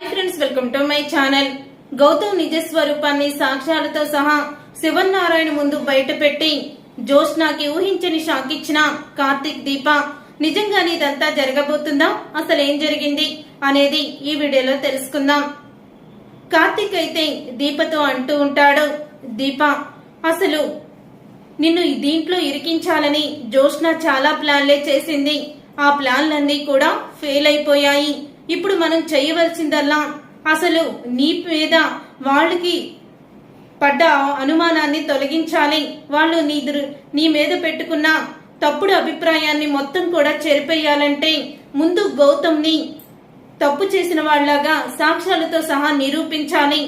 Friends welcome to my channel Gautam నిజ స్వరూపాన్ని సాక్ష్యాలతో సహా శివన్నారాయణ ముందు బయటపెట్టి జోష్నాకి ఊహించని షాక్ ఇచ్చిన కార్తిక్ దీప నిజంగానే ఇదంతా జరగబోతుందా? అసలు ఏం జరిగింది? అనేది ఈ వీడియోలో తెలుసుకుందాం. కార్తిక్ అయితే దీపతో అంటూ ఉంటాడు దీప అసలు నిన్ను దీంట్లో ఇరికించాలని జోష్న చాలా ప్లాన్లే చేసింది. ఆ ప్లాన్లన్నీ కూడా ఫెయిల్ అయిపోయాయి. ఇప్పుడు మనం చేయవలసిందల్లా అసలు నీ మీద వాళ్ళకి పడ్డ అనుమానాన్ని తొలగించాలి. వాళ్ళు నీ నీ మీద పెట్టుకున్న తప్పుడు అభిప్రాయాన్ని మొత్తం కూడా చెరిపేయాలంటే ముందు గౌతమ్ని తప్పు చేసిన వాళ్ళగా సాక్ష్యాలతో సహా నిరూపించాలి.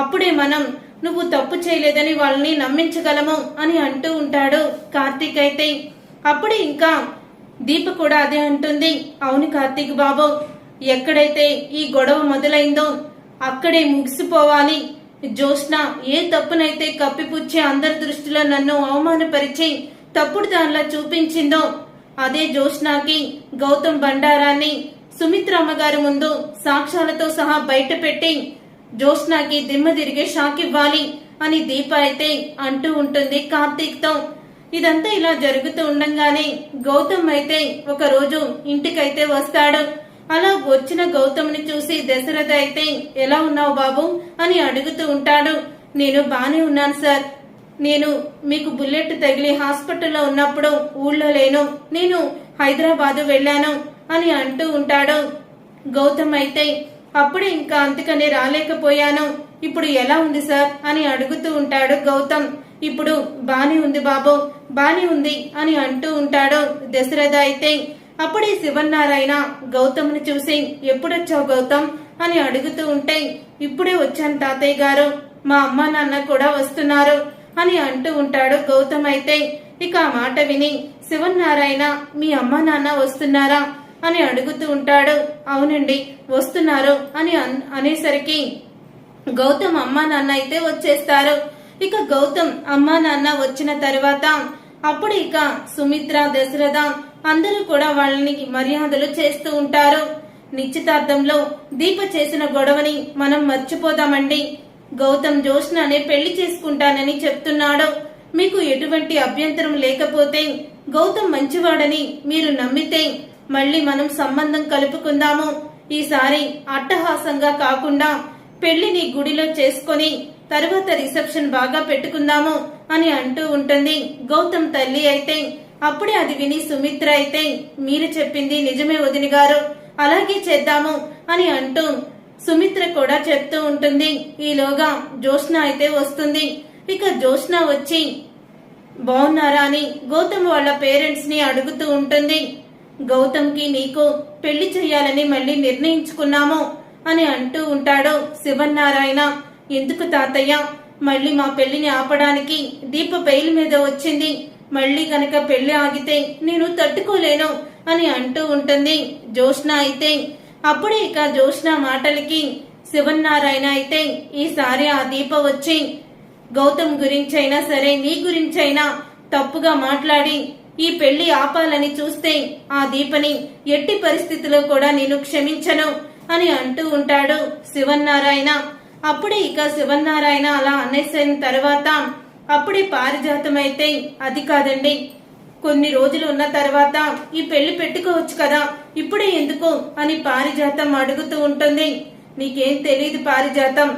అప్పుడే మనం నువ్వు తప్పు చేయలేదని వాళ్ళని నమ్మించగలము అని అంటూ ఉంటాడు కార్తీక్ అయితే. అప్పుడే ఇంకా దీప కూడా అదే అంటుంది. అవును కార్తీక్ బాబు ఎక్కడైతే ఈ గొడవ మొదలైందో అక్కడే ముగిసిపోవాలి. జ్యోత్స్న ఏ తప్పునైతే కప్పిపుచ్చి అందరి దృష్టిలో నన్ను అవమానపరిచి తప్పుడు దానిలా చూపించిందో అదే జోష్ణాకి గౌతమ్ బండారాన్ని సుమిత్రమ్మ గారి ముందు సాక్ష్యాలతో సహా బయట పెట్టి జ్యోత్స్నాకి దిమ్మ తిరిగే షాక్ ఇవ్వాలి అని దీప అయితే అంటూ ఉంటుంది కార్తీక్తో ఇదంతా ఇలా జరుగుతూ ఉండంగానే గౌతమ్ అయితే ఒక రోజు ఇంటికైతే వస్తాడు. అలా వచ్చిన గౌతమ్ని చూసి దశరథ అయితే ఎలా ఉన్నావు బాబు? అని అడుగుతూ ఉంటాడు. నేను బానే ఉన్నాను సార్. నేను మీకు బుల్లెట్ తగిలి హాస్పిటల్లో ఉన్నప్పుడు ఊళ్ళో లేను. నేను హైదరాబాదు వెళ్ళాను అని అంటూ ఉంటాడు. గౌతమ్ అయితే అప్పుడే ఇంకా అందుకనే రాలేకపోయాను. ఇప్పుడు ఎలా ఉంది సార్? అని అడుగుతూ ఉంటాడు గౌతమ్. ఇప్పుడు బానే ఉంది బాబు. బానే ఉంది అని అంటూ ఉంటాడు దశరథ అయితే. అప్పుడే శివన్నారాయణ గౌతమ్ని చూసి ఎప్పుడొచ్చావు గౌతమ్? అని అడుగుతూ ఉంటే ఇప్పుడే వచ్చాను తాతయ్య గారు. మా అమ్మ నాన్న కూడా వస్తున్నారు. అని అంటూ ఉంటాడు గౌతమ్ అయితే. ఇక ఆ మాట విని శివన్నారాయణ మీ అమ్మ నాన్న వస్తున్నారా? అని అడుగుతూ ఉంటాడు. అవునండి వస్తున్నారు. అని అన్- అనేసరికి గౌతమ్ అమ్మా నాన్న అయితే వచ్చేస్తారు. ఇక గౌతమ్ అమ్మా నాన్న వచ్చిన తర్వాత అప్పుడు ఇక సుమిత్ర దశరథ అందరూ కూడా వాళ్ళని మర్యాదలు చేస్తూ ఉంటారు. నిశ్చితార్థంలో దీప చేసిన గొడవని మనం మర్చిపోదామండి. గౌతమ్ జోష్ననే పెళ్ళి చేసుకుంటానని చెప్తున్నాడు. మీకు ఎటువంటి అభ్యంతరం లేకపోతే గౌతమ్ మంచివాడని మీరు నమ్మితే మళ్ళీ మనం సంబంధం కలుపుకుందాము. ఈసారి అట్టహాసంగా కాకుండా పెళ్ళిని గుడిలో చేసుకొని తర్వాత రిసెప్షన్ బాగా పెట్టుకుందాము అని అంటూ ఉంటుంది గౌతమ్ తల్లి అయితే. అప్పుడే అది విని సుమిత్ర అయితే మీరు చెప్పింది నిజమే వదిన గారు. అలాగే చేద్దాము అని అంటూ సుమిత్ర కూడా చెప్తూ ఉంటుంది. ఈలోగా జోష్న అయితే వస్తుంది. ఇక జోష్న వచ్చి బాగున్నారా అని గౌతమ్ వాళ్ళ పేరెంట్స్ని అడుగుతూ ఉంటుంది. గౌతమ్కి నీకు పెళ్ళి చెయ్యాలని మళ్ళీ నిర్ణయించుకున్నాము అని అంటూ ఉంటాడు శివన్నారాయణ. ఎందుకు తాతయ్య? మళ్ళీ మా పెళ్ళిని ఆపడానికి దీప బెయిల్ మీద వచ్చింది. మళ్ళీ కనుక పెళ్ళి ఆగితే నేను తట్టుకోలేను అని అంటూ ఉంటుంది జ్యోష్ణ అయితే. అప్పుడే ఇక జ్యోష్ణ మాటలకి శివన్నారాయణ అయితే ఈసారి ఆ దీప వచ్చి గౌతమ్ గురించైనా సరే నీ గురించైనా తప్పుగా మాట్లాడి ఈ పెళ్ళి ఆపాలని చూస్తే ఆ దీపని ఎట్టి పరిస్థితిలో కూడా నేను క్షమించను అని అంటూ ఉంటాడు శివన్నారాయణ. అప్పుడే ఇక శివన్నారాయణ అలా అనేసిన తర్వాత అప్పుడే పారిజాతం అయితే అది కాదండి. కొన్ని రోజులు ఉన్న తర్వాత ఈ పెళ్ళి పెట్టుకోవచ్చు కదా. ఇప్పుడే ఎందుకు అని పారిజాతం అడుగుతూ ఉంటుంది. నీకేం తెలియదు పారిజాతం.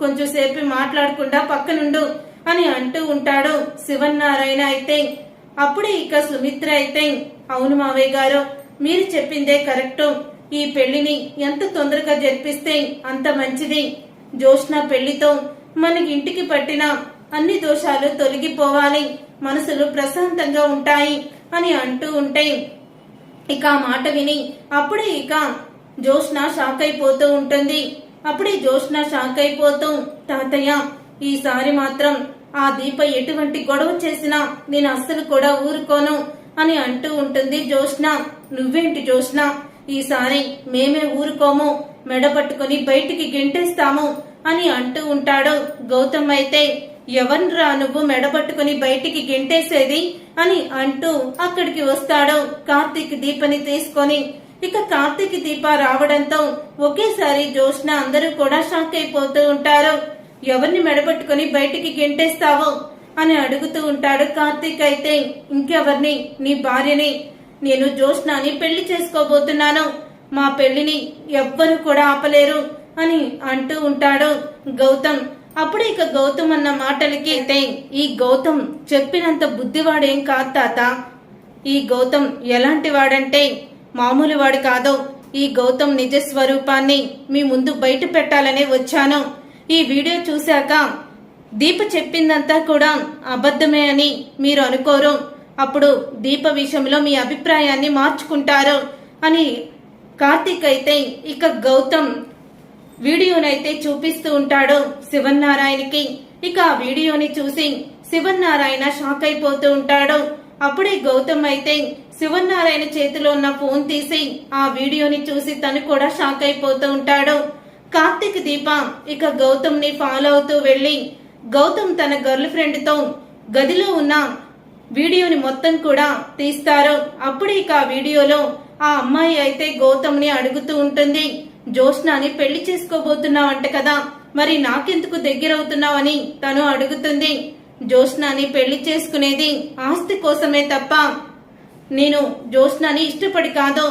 కొంచెం సేపు మాట్లాడకుండా పక్కనుండు అని అంటూ ఉంటాడు శివన్నారాయణ అయితే. అప్పుడే ఇక సుమిత్ర అయితే అవును మావయ్య గారు మీరు చెప్పిందే కరెక్టు. ఈ పెళ్ళిని ఎంత తొందరగా జరిపిస్తే అంత మంచిది. జోష్న పెళ్ళితో మనకి ఇంటికి పట్టిన అన్ని దోషాలు తొలగిపోవాలి. మనసులు ప్రశాంతంగా ఉంటాయి అని అంటూ ఉంటే ఇక ఆ మాట విని అప్పుడే ఇక జోష్న షాక్ అయిపోతూ ఉంటుంది. అప్పుడే జోష్న షాక్ అయిపోతూ తాతయ్య ఈసారి మాత్రం ఆ దీప ఎటువంటి గొడవ చేసినా నేను అస్సలు కూడా ఊరుకోను అని అంటూ ఉంటుంది జోష్న నువ్వేంటి జోష్న ఈసారి మేమే ఊరుకోము. మెడ పట్టుకుని బయటికి గెంటేస్తాము అని అంటూ ఉంటాడు గౌతమ్ అయితే. ఎవన్రా నువ్వు మెడబట్టుకుని బయటికి గెంటేసేది? అని అంటూ అక్కడికి వస్తాడు కార్తీక్ దీపని తీసుకొని. ఇక కార్తీక్ దీప రావడంతో ఒకేసారి జోష్న అందరూ కూడా షాక్ అయిపోతూ ఉంటారు. ఎవరిని మెడబట్టుకుని బయటికి గెంటేస్తావో? అని అడుగుతూ ఉంటాడు కార్తీక్ అయితే. ఇంకెవరిని? నీ భార్యని. నేను జోష్నాని పెళ్ళి చేసుకోబోతున్నాను. మా పెళ్ళిని ఎవ్వరు కూడా ఆపలేరు అని అంటూ ఉంటాడు గౌతమ్. అప్పుడు ఇక గౌతమ్ అన్న మాటలకి అయితే ఈ గౌతమ్ చెప్పినంత బుద్ధివాడేం కాదు తాత. ఈ గౌతమ్ ఎలాంటి వాడంటే మామూలు వాడు కాదు. ఈ గౌతమ్ నిజ స్వరూపాన్ని మీ ముందు బయట పెట్టాలనే వచ్చాను. ఈ వీడియో చూశాక దీప చెప్పిందంతా కూడా అబద్ధమే అని మీరు అనుకోరు. అప్పుడు దీప విషయంలో మీ అభిప్రాయాన్ని మార్చుకుంటారు అని కార్తీక్ అయితే ఇక గౌతమ్ వీడియోనైతే చూపిస్తూ ఉంటాడు శివన్నారాయణకి. ఇక ఆ వీడియోని చూసి శివన్నారాయణ షాక్ అయిపోతూ ఉంటాడు. అప్పుడే గౌతమ్ అయితే శివన్నారాయణ చేతిలో ఉన్న ఫోన్ తీసి ఆ వీడియోని చూసి తను కూడా షాక్ అయిపోతూ ఉంటాడు. కార్తిక్ దీప ఇక గౌతమ్ని ఫాలో అవుతూ వెళ్ళి గౌతమ్ తన గర్ల్ ఫ్రెండ్తో గదిలో ఉన్న వీడియోని మొత్తం కూడా తీస్తారు. అప్పుడే ఇక ఆ వీడియోలో ఆ అమ్మాయి అయితే గౌతమ్ని అడుగుతూ ఉంటుంది. జోష్నాని పెళ్ళి చేసుకోబోతున్నావంట కదా. మరి నాకెందుకు దగ్గరవుతున్నావని తను అడుగుతుంది. జోష్నాని పెళ్ళి చేసుకునేది ఆస్తి కోసమే తప్ప. నేను జోష్నాని ఇష్టపడి కాదు.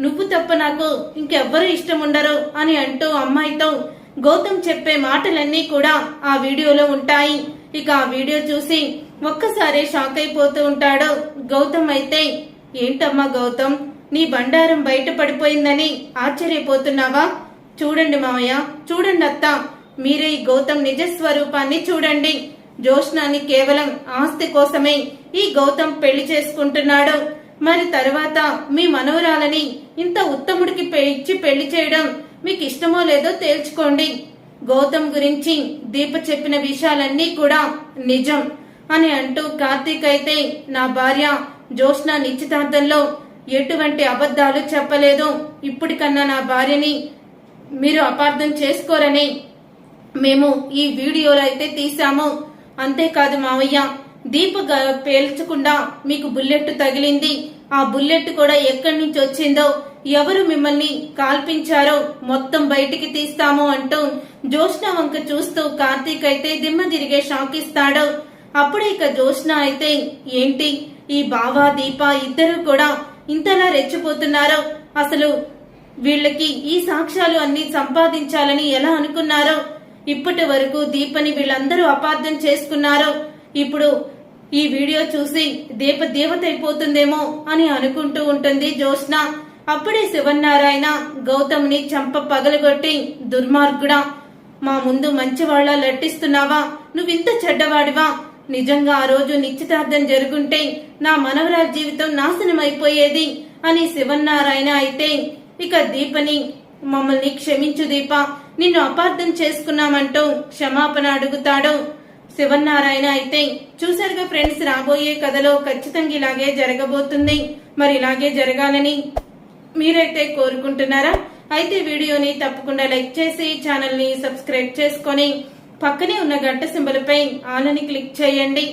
నువ్వు తప్ప నాకు ఇంకెవ్వరూ ఇష్టం ఉండరు అని అంటూ అమ్మాయితో గౌతమ్ చెప్పే మాటలన్నీ కూడా ఆ వీడియోలో ఉంటాయి. ఇక ఆ వీడియో చూసి ఒక్కసారి షాక్ అయిపోతూ ఉంటాడు గౌతమ్ అయితే. ఏంటమ్మా గౌతమ్? నీ బండారం బయట పడిపోయిందని ఆశ్చర్యపోతున్నావా? చూడండి మామయ్య చూడండి అత్త. మీరే ఈ గౌతమ్ నిజ స్వరూపాన్ని చూడండి. జోష్నాని కేవలం ఆస్తి కోసమే ఈ గౌతమ్ పెళ్ళి చేసుకుంటున్నాడు. మరి తర్వాత మీ మనవరాలని ఇంత ఉత్తముడికి ఇచ్చి పెళ్ళి చేయడం మీకు ఇష్టమో లేదో తేల్చుకోండి. గౌతమ్ గురించి దీప చెప్పిన విషయాలన్నీ కూడా నిజం అని అంటూ కార్తీక్ అయితే నా భార్య జోష్నా నిశ్చితార్థంలో ఎటువంటి అబద్ధాలు చెప్పలేదు. ఇప్పటికన్నా నా భార్యని మీరు అపార్థం చేసుకోరని మేము ఈ వీడియోలో అయితే తీసాము అంతేకాదు మావయ్య దీప పేల్చకుండా మీకు బుల్లెట్ తగిలింది. ఆ బుల్లెట్ కూడా ఎక్కడి నుంచి వచ్చిందో ఎవరు మిమ్మల్ని కాల్పించారో మొత్తం బయటికి తీస్తాము అంటూ జోష్న వంక చూస్తూ కార్తీక్ అయితే దిమ్మ తిరిగే షాక్ ఇస్తాడు. అప్పుడు ఇక జోష్న అయితే ఏంటి? ఈ బావా దీప ఇద్దరు కూడా ఇంతలా రెచ్చిపోతున్నారో? అసలు వీళ్ళకి ఈ సాక్ష్యాలు అన్ని సంపాదించాలని ఎలా అనుకున్నారో? ఇప్పటి వరకు దీపని వీళ్ళందరూ అపార్థం చేసుకున్నారో? ఇప్పుడు ఈ వీడియో చూసి దీప దేవత అయిపోతుందేమో అని అనుకుంటూ ఉంటుంది జ్యోత్స్న. అప్పుడే శివన్నారాయణ గౌతమ్ని చంప పగలగొట్టి దుర్మార్గుడా మా ముందు మంచివాళ్ళ లట్టిస్తున్నావా? నువ్వింత చెడ్డవాడివా? నిజంగా ఆ రోజు నిశ్చితార్థం జరుగుంటే నా మనవరాల జీవితం నాశనం అయిపోయేది అని శివన్నారాయణ అయితే ఇక దీపని మమ్మల్ని క్షమించు దీప నిన్ను అపార్థం చేసుకున్నామంటూ క్షమాపణ అడుగుతాడు శివన్నారాయణ అయితే. చూసారుగా ఫ్రెండ్స్ రాబోయే కథలో ఖచ్చితంగా ఇలాగే జరగబోతుంది. మరి ఇలాగే జరగాలని మీరైతే కోరుకుంటున్నారా? అయితే వీడియోని తప్పకుండా లైక్ చేసి ఛానల్ని సబ్స్క్రైబ్ చేసుకొని పక్కనే ఉన్న గంట సింబల్ పై ఆలని క్లిక్ చేయండి.